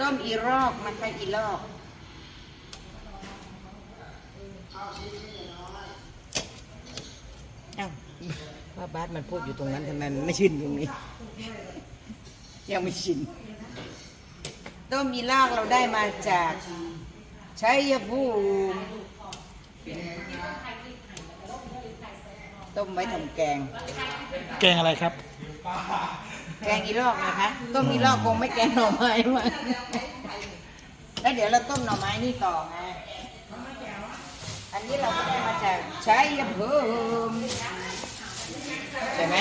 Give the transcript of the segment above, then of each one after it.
ต้มอีรอกนะคะอีรอกเอ้าว่าบาสมันพูดอยู่ตรงนั้นทำไมมันไม่ชินตรงนี้ ยังไม่ชิน ต้มอีรอกเราได้มาจากชัยภูมิต้มไว้ทำแกง แกงอะไรครับ แกงอีลอกนะคะ ต้มอีลอกคงไม่แกงหน่อไม้มาแล้วเดี๋ยวเราต้มหน่อไม้นี่ต่อไงอันนี้เราก็ได้มาจากชัยภูมิใช่ไหม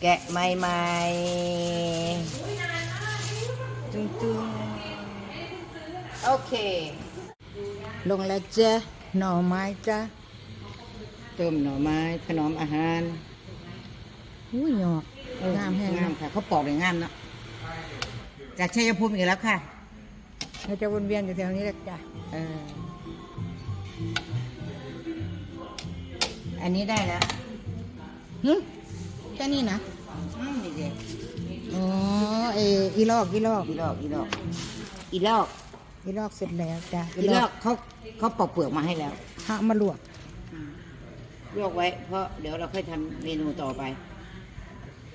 แกะใหม่ๆจุ้งๆโอเค ลงแล้วจ้ะหน่อไม้จ้ะต้มหน่อไม้ถนอมอาหาร อุ้ยหยอกเอองามแห้งงามค่ะ เขาปอกเลยงามเนาะจากชัยภูมิอีกแล้วค่ะ เราจะวนเวียนอยู่แถวนี้แหละจ้ะเออ อันนี้ได้แล้วหึแค่นี้นะอืมนี่เด็กอ๋อเอออีลอกอีลอกอีลอกอีลอกอีลอกอีลอกเสร็จแล้วจ้ะอีลอกเขาเขาปอกเปลือกมาให้แล้วข้ามาลวก ลวกไว้ เพราะเดี๋ยวเราค่อยทำเมนูต่อไป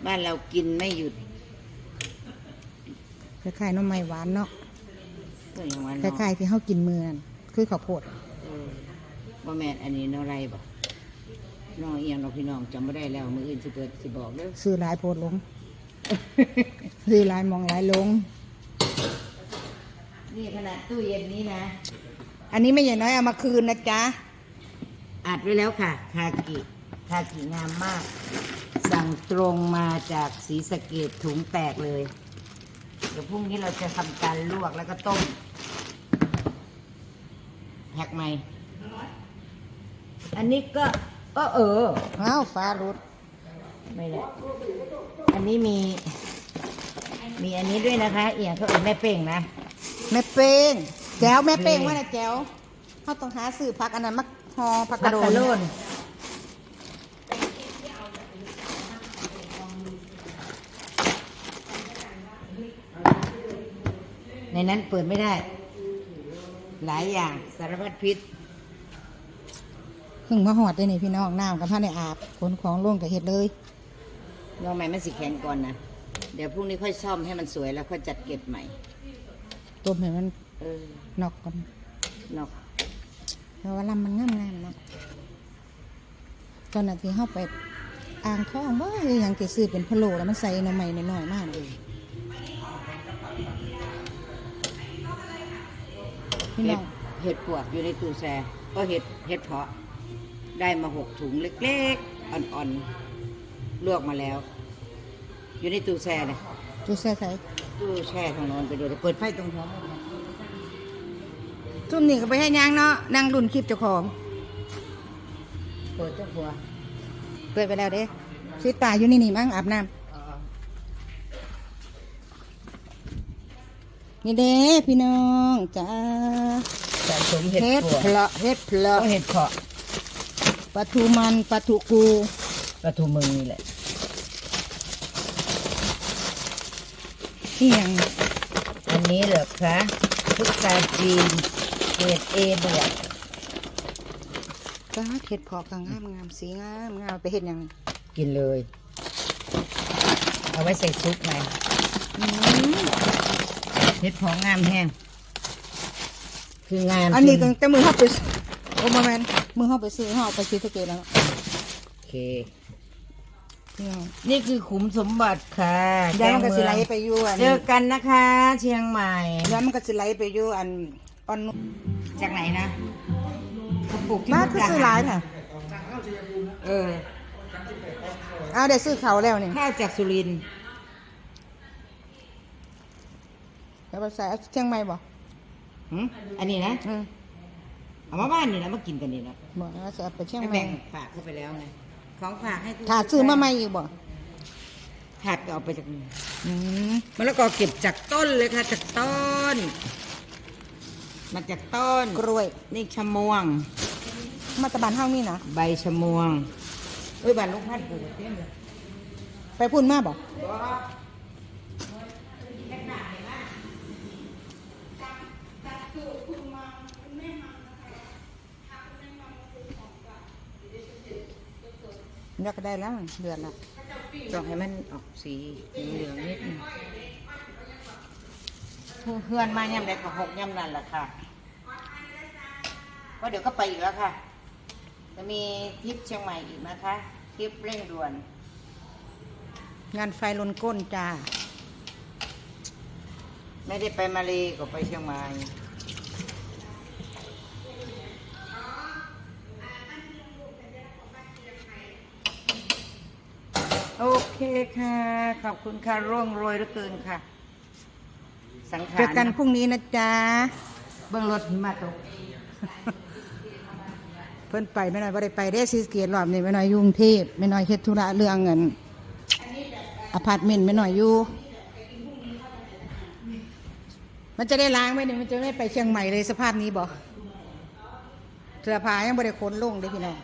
บ้านเรากินไม่หยุดคล้ายๆหน้ำไม้หวานเนาะก็อย่างวันคเนาะล้ายๆที่เฮากินมือนั่นคือข้าวโพดเออบ่แม่นอันนี้เนาะไรบ่น้องเอียงเราพี่น้องจำไม่ได้แล้วมืออื่นสิเปิดสิบอกเด้อ ซื้อหลายโพดลง ซื้อหลายมองหลายลง นี่ขนาดตู้เย็นนี้นะ อันนี้ไม่ใหญ่น้อยเอามาคืนนะจ๊ะอัดไว้แล้วค่ะ คากิ คากิงามมาก สั่งตรงมาจากสีสะเกดถุงแตกเลย เดี๋ยวพรุ่งนี้เราจะทำการลวกแล้วก็ต้มแพ็กใหม่อันนี้ก็ก็เอออ้าวฟ้ารุดไม่ได้อันนี้มี มีอันนี้ด้วยนะคะ เอียงเขาเอ่นแม่เป่งนะ แม่เป้งแจ๋วแม่เป้งนี่ว่าน่ะแจ๋วเฮาต้องหาซื้อผักอันนั้นมาฮอผักกพัระกโดกะน โลน ในนั้นเปิดไม่ได้ หลายอย่างสารพัดพิษเพิ่งมาหอดได้นี่พี่น้องน้ำกับผ้าในอาบขนของลงกับเห็ดเลยลองใหม่มันสีแข็งก่อนนะเดี๋ยวพรุ่งนี้ค่อยซ่อมให้มันสวยแล้วค่อยจัดเก็บใหม่ต้มให้มันเออนอกก่อนนอกเพราะว่าลำมันงามงามๆเนาะตอนนั้นที่เข้าไปอ่างท้องว่าอย่างจะซื้อเป็นพะโล้แล้วมันใส่หน่อไม้น้อยๆมากเลย พี่เห็น้อดงเห็ดปวกอยู่ในตู้แช่ก็เห็ดเห็ดเพาะ ได้มาหกถุงเล็กๆ อ่อนๆ ลวกมาแล้ว อยู่ในตู้แช่เลยจูแซ่ใส่ตู้แช่ทางโน้นไปดูเปิดไฟตรงท้องจุ่มนี่ก็ไปให้ยางเนาะนั่งรุ่นคลิปเจ้าของ เปิดเจ้าหัว เปิดไปแล้วเด้ชีตาอยู่นี่นี่มั้งอาบน้ำ นี่เด้พี่น้องจ้าสะสมเห็ดเฮ็ดปวกเพลาะเฮ็ดเพลาะก็เห็ดเพาะปลาทูมันปลาทูกูปลาทูมึงนี่แหละที่ยังอันนี้เหรอคะพุทราจีนเกรดเอบวกก็เฮ็ดเพาะกังงามงามสีงามงามไปเฮ็ดหยังกินเลย เอาไว้ใส่ซุปไงอืม เห็ดเพาะงามแห้งคืองามอันนี้จตั้งแต่มือเฮาไปโอ้มาแม่นมือเฮาไปซื้อเฮาเอาไปซื้อตะเกียบแล้วเนาะโอเคพี่น้องนี่คือขุมสมบัติค่ะเดี๋ยวมันก็สิไหลแงไปอยู่อันเจอกันนะคะ เชียงใหม่เดี๋ยวมันก็สิไหลไปอยู่อันออนนุจากไหนนะเขาปลูกที่บ้านมุคืกอดาซื้อหลายหารน่ะเออเอาได้ซื้อเขาแล้วนี่ข้าวจากสุรินทร์ แล้วไปใส่เอาเชียงใหม่บ่หึอันนี้นะ อืมเอามาบ้านนี่นะมากินกันนี่นะบ่เอาสิเอาไปเชียงให้ใหม่แบ่งฝากเข้าไปแล้วไง ของฝากให้ทุกถ้าซื้อมาใหม่อีกบ่ถาดก็เอาไปจากนี่อืมมะละกอเก็บจากต้นเลยค่ะ จากต้น มาจากต้น กล้วย นี่ชะมวง มาตะบานเฮานี่นะใบชะมวงเอ้ยบานลูกพัดปลูกเต็มเลยไปพุ่นมาบ่ นี่ยก็ได้แล้วเดือนละต้องให้มันออกสีเหลืองนิดนึงเพื่อนมาย่ำใดก็หกย่ำนั่นแหละค่ะก็เดี๋ยวก็ไปอีกแล้วค่ะ จะมีทริปเชียงใหม่อีกนะคะทริปเร่งด่วน งานไฟลนก้นจ้า ไม่ได้ไปมาเลก็ไปเชียงใหม่ โอเคค่ะ ขอบคุณค่ะร่วงโรยเหลือเกินค่ะ สังขารเจอกันพรุ่งนี้นะจ๊ะ เบื้องรถหิมะตกเพิ่นไปไม่น้อยบ่ได้ไปได้ซีสะเกียรรอบนี้ไม่น้อยอยุ่กรุงเทพไม่น้อยเฮ็ดธุระเรื่องเงินอพาร์ตเมนต์ไม่น้อยอยู่ มันจะได้ล้างไหมเนี่ยมันจะไม่ไปเชียงใหม่เลยสภาพนี้บ่เสื้อผ้ายังบ่ได้ขนลงเด้อพี่น้อง